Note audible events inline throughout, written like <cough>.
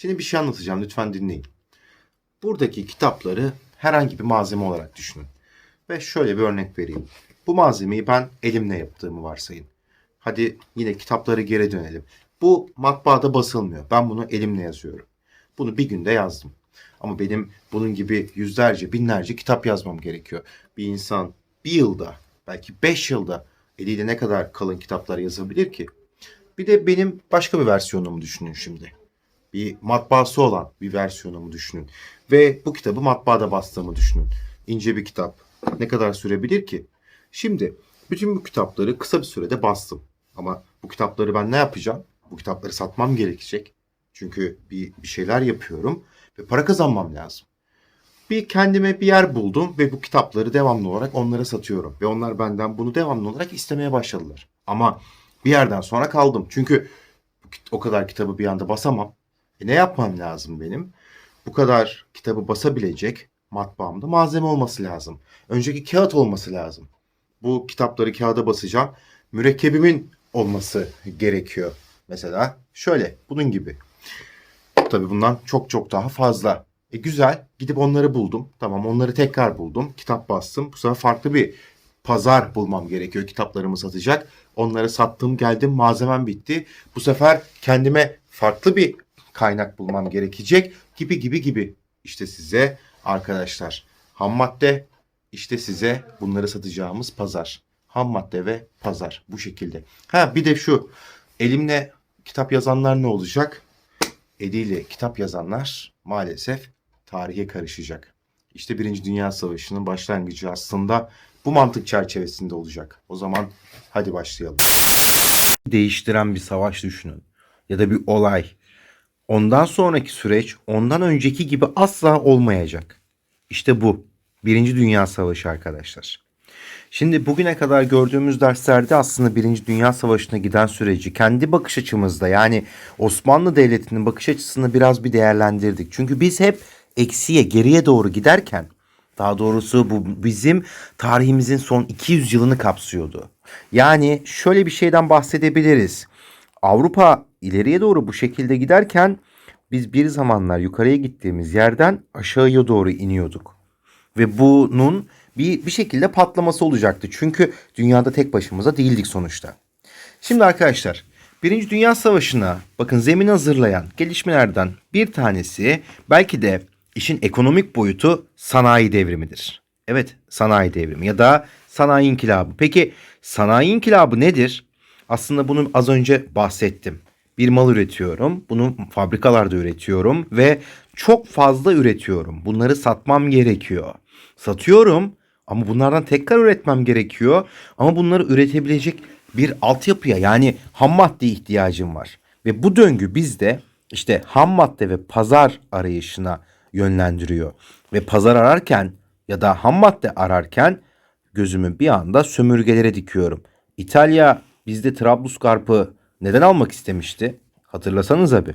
Şimdi bir şey anlatacağım lütfen dinleyin. Buradaki kitapları herhangi bir malzeme olarak düşünün. Ve şöyle bir örnek vereyim. Bu malzemeyi ben elimle yaptığımı varsayın. Hadi yine kitapları geri dönelim. Bu matbaada basılmıyor. Ben bunu elimle yazıyorum. Bunu bir günde yazdım. Ama benim bunun gibi yüzlerce, binlerce kitap yazmam gerekiyor. Bir insan bir yılda, belki beş yılda eliyle ne kadar kalın kitaplar yazabilir ki? Bir de benim başka bir versiyonumu düşünün şimdi. Bir matbaası olan bir versiyonumu düşünün. Ve bu kitabı matbaada bastığımı düşünün. İnce bir kitap. Ne kadar sürebilir ki? Şimdi bütün bu kitapları kısa bir sürede bastım. Ama bu kitapları ben ne yapacağım? Bu kitapları satmam gerekecek. Çünkü bir, bir şeyler yapıyorum ve para kazanmam lazım. Bir kendime bir yer buldum ve bu kitapları devamlı olarak onlara satıyorum. Ve onlar benden bunu devamlı olarak istemeye başladılar. Ama bir yerden sonra kaldım. Çünkü o kadar kitabı bir anda basamam. E ne yapmam lazım benim? Bu kadar kitabı basabilecek matbaamda malzeme olması lazım. Önceki kağıt olması lazım. Bu kitapları kağıda basacağım. Mürekkebimin olması gerekiyor. Mesela şöyle bunun gibi. Tabii bundan çok çok daha fazla. E güzel. Gidip onları buldum. Tamam onları tekrar buldum. Kitap bastım. Bu sefer farklı bir pazar bulmam gerekiyor. Kitaplarımı satacak. Onları sattım geldim. Malzemem bitti. Bu sefer kendime farklı bir kaynak bulmam gerekecek. Gibi gibi gibi. İşte size arkadaşlar ham madde işte size bunları satacağımız pazar. Ham madde ve pazar bu şekilde. Ha bir de şu elimle kitap yazanlar ne olacak? eliyle kitap yazanlar maalesef tarihe karışacak. İşte Birinci Dünya Savaşı'nın başlangıcı aslında bu mantık çerçevesinde olacak. O zaman hadi başlayalım. değiştiren bir savaş düşünün. Ya da bir olay. Ondan sonraki süreç ondan önceki gibi asla olmayacak. İşte bu. Birinci Dünya Savaşı arkadaşlar. Şimdi bugüne kadar gördüğümüz derslerde aslında Birinci Dünya Savaşı'na giden süreci kendi bakış açımızda yani Osmanlı Devleti'nin bakış açısını biraz bir değerlendirdik. Çünkü biz hep eksiye geriye doğru giderken daha doğrusu bu bizim tarihimizin son 200 yılını kapsıyordu. Yani şöyle bir şeyden bahsedebiliriz. Avrupa ileriye doğru bu şekilde giderken biz bir zamanlar yukarıya gittiğimiz yerden aşağıya doğru iniyorduk. Ve bunun bir, bir şekilde patlaması olacaktı. Çünkü dünyada tek başımıza değildik sonuçta. Şimdi arkadaşlar Birinci Dünya Savaşı'na bakın zemin hazırlayan gelişmelerden bir tanesi belki de işin ekonomik boyutu sanayi devrimidir. Evet sanayi devrimi ya da sanayi inkılabı. Peki sanayi inkılabı nedir? Aslında bunu az önce bahsettim. Bir mal üretiyorum. Bunu fabrikalarda üretiyorum ve çok fazla üretiyorum. Bunları satmam gerekiyor. Satıyorum ama bunlardan tekrar üretmem gerekiyor. Ama bunları üretebilecek bir altyapıya yani ham madde ihtiyacım var. Ve bu döngü bizde işte ham madde ve pazar arayışına yönlendiriyor. Ve pazar ararken ya da ham madde ararken gözümü bir anda sömürgelere dikiyorum. İtalya bizde Trablusgarp'ı neden almak istemişti? Hatırlasanız abi.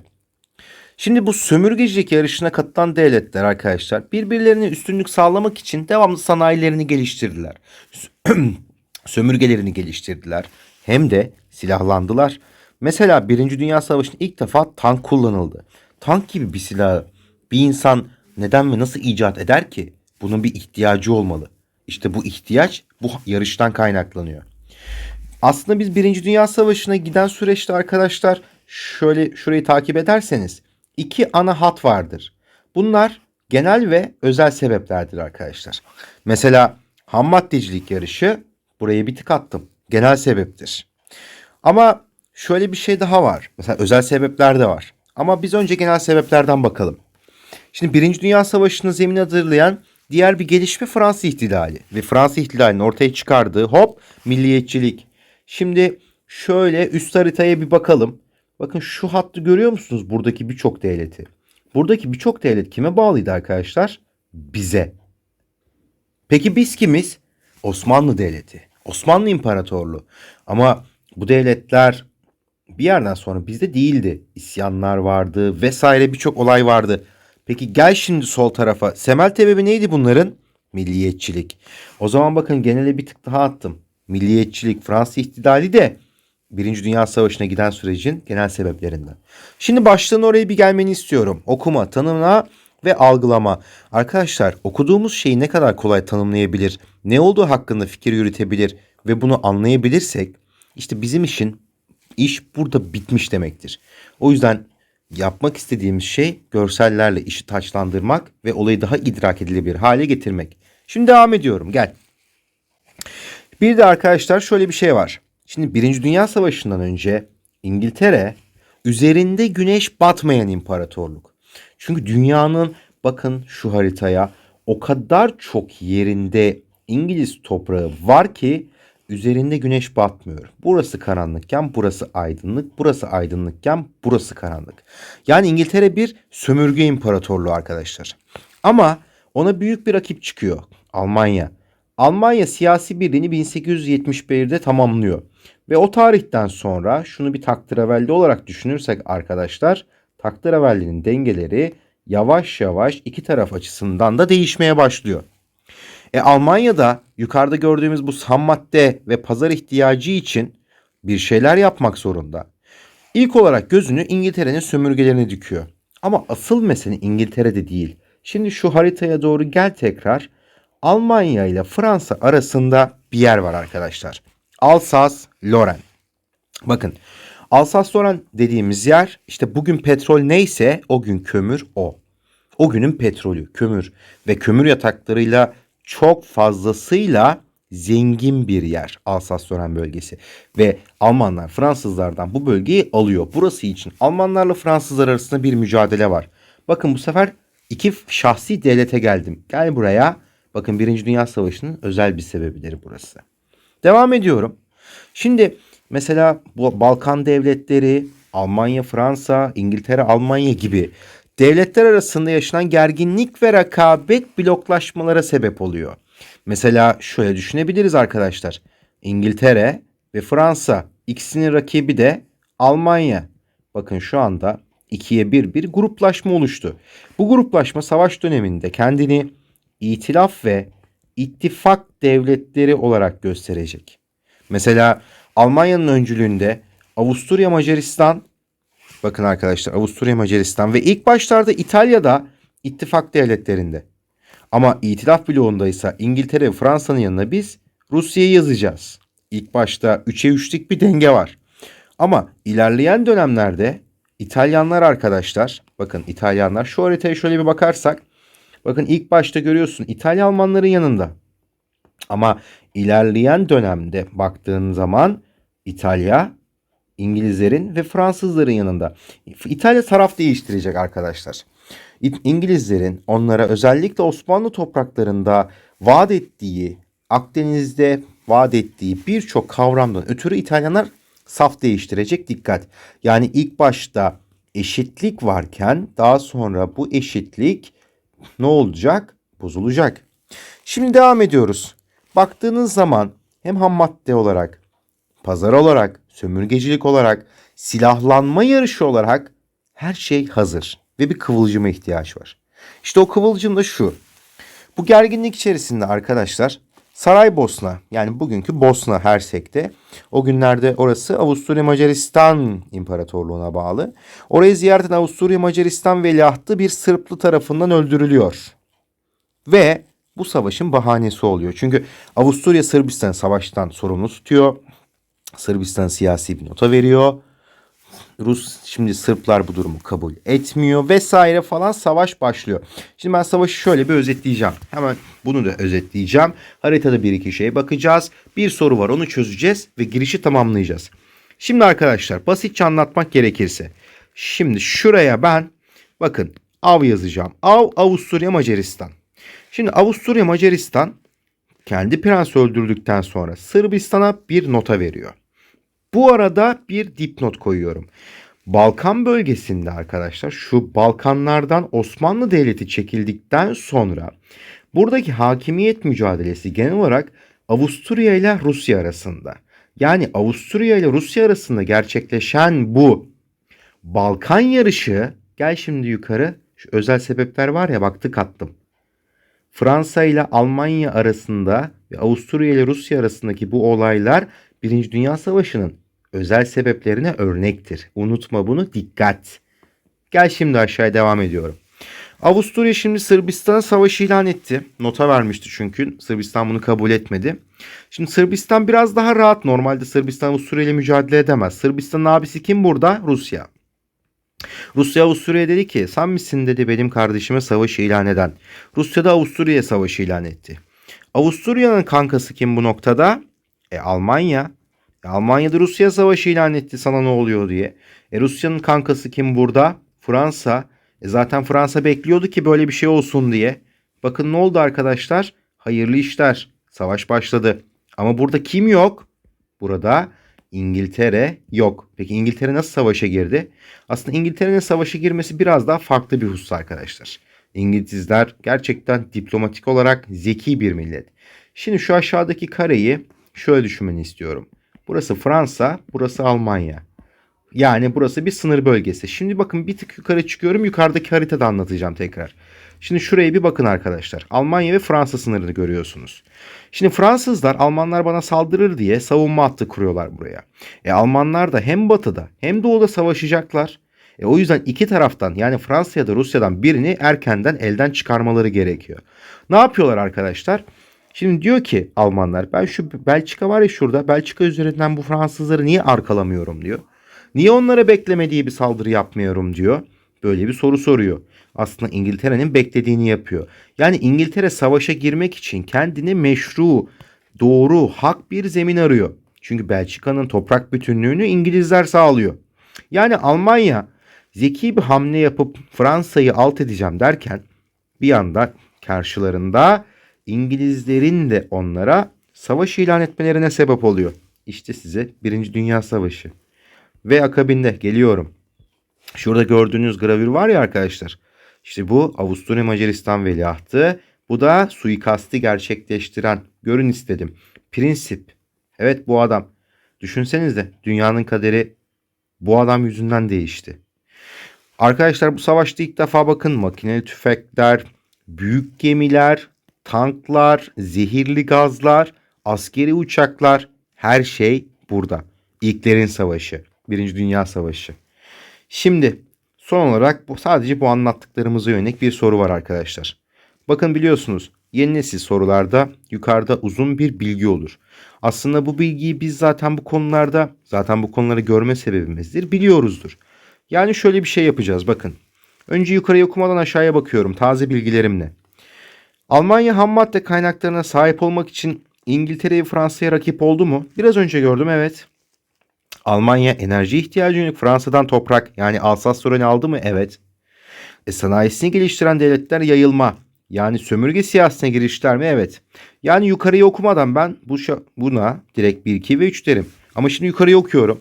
Şimdi bu sömürgecilik yarışına katılan devletler arkadaşlar birbirlerine üstünlük sağlamak için devamlı sanayilerini geliştirdiler. <clears throat> Sömürgelerini geliştirdiler. Hem de silahlandılar. Mesela Birinci Dünya Savaşı'nda ilk defa tank kullanıldı. Tank gibi bir silah bir insan neden ve nasıl icat eder ki? Bunun bir ihtiyacı olmalı. İşte bu ihtiyaç bu yarıştan kaynaklanıyor. Aslında biz Birinci Dünya Savaşı'na giden süreçte arkadaşlar şöyle şurayı takip ederseniz iki ana hat vardır. Bunlar genel ve özel sebeplerdir arkadaşlar. Mesela ham maddecilik yarışı buraya bir tık attım. Genel sebeptir. Ama şöyle bir şey daha var. Mesela özel sebepler de var. Ama biz önce genel sebeplerden bakalım. Şimdi Birinci Dünya Savaşı'nı zemin hazırlayan diğer bir gelişme Fransız ihtilali. Ve Fransız ihtilalinin ortaya çıkardığı hop milliyetçilik. Şimdi şöyle üst haritaya bir bakalım. Bakın şu hattı görüyor musunuz? Buradaki birçok devleti. Buradaki birçok devlet kime bağlıydı arkadaşlar? Bize. Peki biz kimiz? Osmanlı Devleti. Osmanlı İmparatorluğu. Ama bu devletler bir yerden sonra bizde değildi. İsyanlar vardı vesaire birçok olay vardı. Peki gel şimdi sol tarafa. Temel sebebi neydi bunların? Milliyetçilik. O zaman bakın genele bir tık daha attım. Milliyetçilik, Fransız ihtilali de Birinci Dünya Savaşı'na giden sürecin genel sebeplerinden. Şimdi başlığın oraya bir gelmeni istiyorum. Okuma, tanımla ve algılama. Arkadaşlar okuduğumuz şeyi ne kadar kolay tanımlayabilir, ne olduğu hakkında fikir yürütebilir ve bunu anlayabilirsek işte bizim işin iş burada bitmiş demektir. O yüzden yapmak istediğimiz şey görsellerle işi taçlandırmak ve olayı daha idrak edilebilir hale getirmek. Şimdi devam ediyorum. Gel. Bir de arkadaşlar şöyle bir şey var. Şimdi Birinci Dünya Savaşı'ndan önce İngiltere üzerinde güneş batmayan imparatorluk. Çünkü dünyanın bakın şu haritaya o kadar çok yerinde İngiliz toprağı var ki üzerinde güneş batmıyor. Burası karanlıkken burası aydınlık, burası aydınlıkken burası karanlık. Yani İngiltere bir sömürge imparatorluğu arkadaşlar. Ama ona büyük bir rakip çıkıyor. Almanya. Almanya siyasi birliğini 1871'de tamamlıyor. Ve o tarihten sonra şunu bir takdiravelli olarak düşünürsek arkadaşlar takdiravelli'nin dengeleri yavaş yavaş iki taraf açısından da değişmeye başlıyor. E Almanya'da yukarıda gördüğümüz bu ham madde ve pazar ihtiyacı için bir şeyler yapmak zorunda. İlk olarak gözünü İngiltere'nin sömürgelerine dikiyor. Ama asıl mesele İngiltere'de değil. Şimdi şu haritaya doğru gel tekrar. Almanya ile Fransa arasında bir yer var arkadaşlar. Alsas-Lorraine. Bakın Alsas-Lorraine dediğimiz yer işte bugün petrol neyse o gün kömür o. O günün petrolü, kömür ve kömür yataklarıyla çok fazlasıyla zengin bir yer Alsas-Lorraine bölgesi. Ve Almanlar Fransızlardan bu bölgeyi alıyor. Burası için Almanlarla Fransızlar arasında bir mücadele var. Bakın bu sefer iki şahsi devlete geldim. Gel buraya. Bakın Birinci Dünya Savaşı'nın özel bir sebebidir burası. Devam ediyorum. Şimdi mesela bu Balkan devletleri, Almanya, Fransa, İngiltere, Almanya gibi devletler arasında yaşanan gerginlik ve rekabet bloklaşmalara sebep oluyor. Mesela şöyle düşünebiliriz arkadaşlar. İngiltere ve Fransa ikisinin rakibi de Almanya. Bakın şu anda ikiye bir bir gruplaşma oluştu. Bu gruplaşma savaş döneminde kendini itilaf ve ittifak devletleri olarak gösterecek. Mesela Almanya'nın öncülüğünde Avusturya Macaristan bakın arkadaşlar Avusturya Macaristan ve ilk başlarda İtalya'da ittifak devletlerinde. Ama itilaf bloğundaysa İngiltere ve Fransa'nın yanına biz Rusya'yı yazacağız. İlk başta 3'e 3'lük bir denge var. Ama ilerleyen dönemlerde İtalyanlar arkadaşlar bakın İtalyanlar şu haritaya şöyle bir bakarsak bakın ilk başta görüyorsun İtalya Almanların yanında. Ama ilerleyen dönemde baktığın zaman İtalya İngilizlerin ve Fransızların yanında. İtalya taraf değiştirecek arkadaşlar. İngilizlerin onlara özellikle Osmanlı topraklarında vaat ettiği, Akdeniz'de vaat ettiği birçok kavramdan ötürü İtalyanlar saf değiştirecek dikkat. Yani ilk başta eşitlik varken daha sonra bu eşitlik ne olacak? Bozulacak. Şimdi devam ediyoruz. Baktığınız zaman hem ham madde olarak, pazar olarak, sömürgecilik olarak, silahlanma yarışı olarak her şey hazır ve bir kıvılcıma ihtiyaç var. İşte o kıvılcım da şu. Bu gerginlik içerisinde arkadaşlar Saraybosna yani bugünkü Bosna Hersek'te o günlerde orası Avusturya Macaristan İmparatorluğu'na bağlı. Orayı ziyaret eden Avusturya Macaristan veliahtı bir Sırplı tarafından öldürülüyor. Ve bu savaşın bahanesi oluyor. Çünkü Avusturya Sırbistan savaştan sorumlu tutuyor. Sırbistan siyasi bir nota veriyor. Rus şimdi Sırplar bu durumu kabul etmiyor vesaire falan savaş başlıyor. Şimdi ben savaşı şöyle bir özetleyeceğim. Hemen bunu da özetleyeceğim. Haritada bir iki şeye bakacağız. Bir soru var onu çözeceğiz ve girişi tamamlayacağız. Şimdi arkadaşlar basitçe anlatmak gerekirse. Şimdi şuraya ben bakın av yazacağım. Av Avusturya Macaristan. Şimdi Avusturya Macaristan kendi prens öldürdükten sonra Sırbistan'a bir nota veriyor. Bu arada bir dipnot koyuyorum. Balkan bölgesinde arkadaşlar şu Balkanlardan Osmanlı Devleti çekildikten sonra buradaki hakimiyet mücadelesi genel olarak Avusturya ile Rusya arasında. Yani Avusturya ile Rusya arasında gerçekleşen bu Balkan yarışı gel şimdi yukarı şu özel sebepler var ya bak tık attım. Fransa ile Almanya arasında ve Avusturya ile Rusya arasındaki bu olaylar Birinci Dünya Savaşı'nın özel sebeplerine örnektir. Unutma bunu dikkat. Gel şimdi aşağıya devam ediyorum. Avusturya şimdi Sırbistan'a savaş ilan etti. Nota vermişti çünkü. Sırbistan bunu kabul etmedi. Şimdi Sırbistan biraz daha rahat. Normalde Sırbistan Avusturya ile mücadele edemez. Sırbistan'ın abisi kim burada? Rusya. Rusya Avusturya'ya dedi ki sen misin dedi benim kardeşime savaş ilan eden. Rusya da Avusturya'ya savaş ilan etti. Avusturya'nın kankası kim bu noktada? E Almanya. Almanya'da Rusya savaşı ilan etti sana ne oluyor diye. E Rusya'nın kankası kim burada? Fransa. E zaten Fransa bekliyordu ki böyle bir şey olsun diye. Bakın ne oldu arkadaşlar? Hayırlı işler. Savaş başladı. Ama burada kim yok? Burada İngiltere yok. Peki İngiltere nasıl savaşa girdi? Aslında İngiltere'nin savaşa girmesi biraz daha farklı bir husus arkadaşlar. İngilizler gerçekten diplomatik olarak zeki bir millet. Şimdi şu aşağıdaki kareyi şöyle düşünmeni istiyorum. Burası Fransa, burası Almanya. Yani burası bir sınır bölgesi. Şimdi bakın bir tık yukarı çıkıyorum. Yukarıdaki haritada anlatacağım tekrar. Şimdi şuraya bir bakın arkadaşlar. Almanya ve Fransa sınırını görüyorsunuz. Şimdi Fransızlar Almanlar bana saldırır diye savunma hattı kuruyorlar buraya. E Almanlar da hem batıda hem doğuda savaşacaklar. E o yüzden iki taraftan yani Fransa ya da Rusya'dan birini erkenden elden çıkarmaları gerekiyor. Ne yapıyorlar arkadaşlar? Şimdi diyor ki Almanlar ben şu Belçika var ya şurada Belçika üzerinden bu Fransızları niye arkalamıyorum diyor. Niye onlara beklemediği bir saldırı yapmıyorum diyor. Böyle bir soru soruyor. Aslında İngiltere'nin beklediğini yapıyor. Yani İngiltere savaşa girmek için kendine meşru, doğru, hak bir zemin arıyor. Çünkü Belçika'nın toprak bütünlüğünü İngilizler sağlıyor. Yani Almanya zeki bir hamle yapıp Fransa'yı alt edeceğim derken bir anda karşılarında İngilizlerin de onlara savaş ilan etmelerine sebep oluyor. İşte size Birinci Dünya Savaşı. Ve akabinde geliyorum. Şurada gördüğünüz gravür var ya arkadaşlar. İşte bu Avusturya Macaristan veliahtı. Bu da suikasti gerçekleştiren. Görün istedim. Prinsip. Evet bu adam. Düşünsenize dünyanın kaderi bu adam yüzünden değişti. Arkadaşlar bu savaşta ilk defa bakın makineli tüfekler, büyük gemiler, tanklar, zehirli gazlar, askeri uçaklar her şey burada. İlklerin savaşı. Birinci Dünya Savaşı. Şimdi son olarak bu sadece bu anlattıklarımıza yönelik bir soru var arkadaşlar. Bakın biliyorsunuz yeni nesil sorularda yukarıda uzun bir bilgi olur. Aslında bu bilgiyi biz zaten bu konularda zaten bu konuları görme sebebimizdir biliyoruzdur. Yani şöyle bir şey yapacağız bakın. Önce yukarıya okumadan aşağıya bakıyorum taze bilgilerimle. Almanya ham madde kaynaklarına sahip olmak için İngiltere ve Fransa'ya rakip oldu mu? Biraz önce gördüm evet. Almanya enerji ihtiyacı yönelik Fransa'dan toprak yani Alsas-Lorraine aldı mı? Evet. E, sanayisini geliştiren devletler yayılma yani sömürge siyasetine girişler mi? Evet. Yani yukarıyı okumadan ben bu buna direkt 1, 2 ve 3 derim. Ama şimdi yukarıyı okuyorum.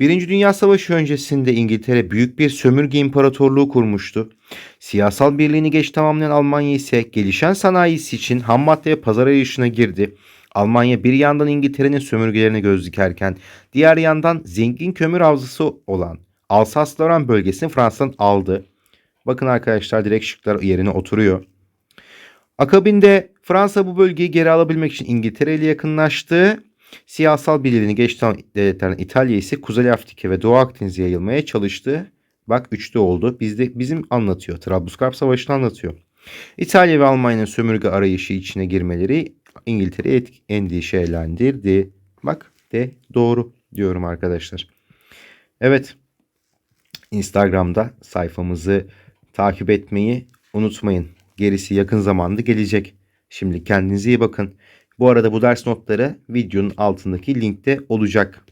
Birinci Dünya Savaşı öncesinde İngiltere büyük bir sömürge imparatorluğu kurmuştu. Siyasal birliğini geç tamamlayan Almanya ise gelişen sanayisi için ham madde ve pazar arayışına girdi. Almanya bir yandan İngiltere'nin sömürgelerini göz dikerken diğer yandan zengin kömür havzası olan Alsas-Lorraine bölgesini Fransa'dan aldı. Bakın arkadaşlar direkt şıklar yerine oturuyor. Akabinde Fransa bu bölgeyi geri alabilmek için İngiltere ile yakınlaştı. Siyasal birliğini geçten devletlerden İtalya ise Kuzey Afrika ve Doğu Akdeniz'e yayılmaya çalıştı. Bak üçte oldu. Bizde bizim anlatıyor. Trablusgarp Savaşı'nı anlatıyor. İtalya ve Almanya'nın sömürge arayışı içine girmeleri İngiltere'yi endişelendirdi. Bak de doğru diyorum arkadaşlar. Evet. Instagram'da sayfamızı takip etmeyi unutmayın. Gerisi yakın zamanda gelecek. Şimdi kendinize iyi bakın. Bu arada bu ders notları videonun altındaki linkte olacak.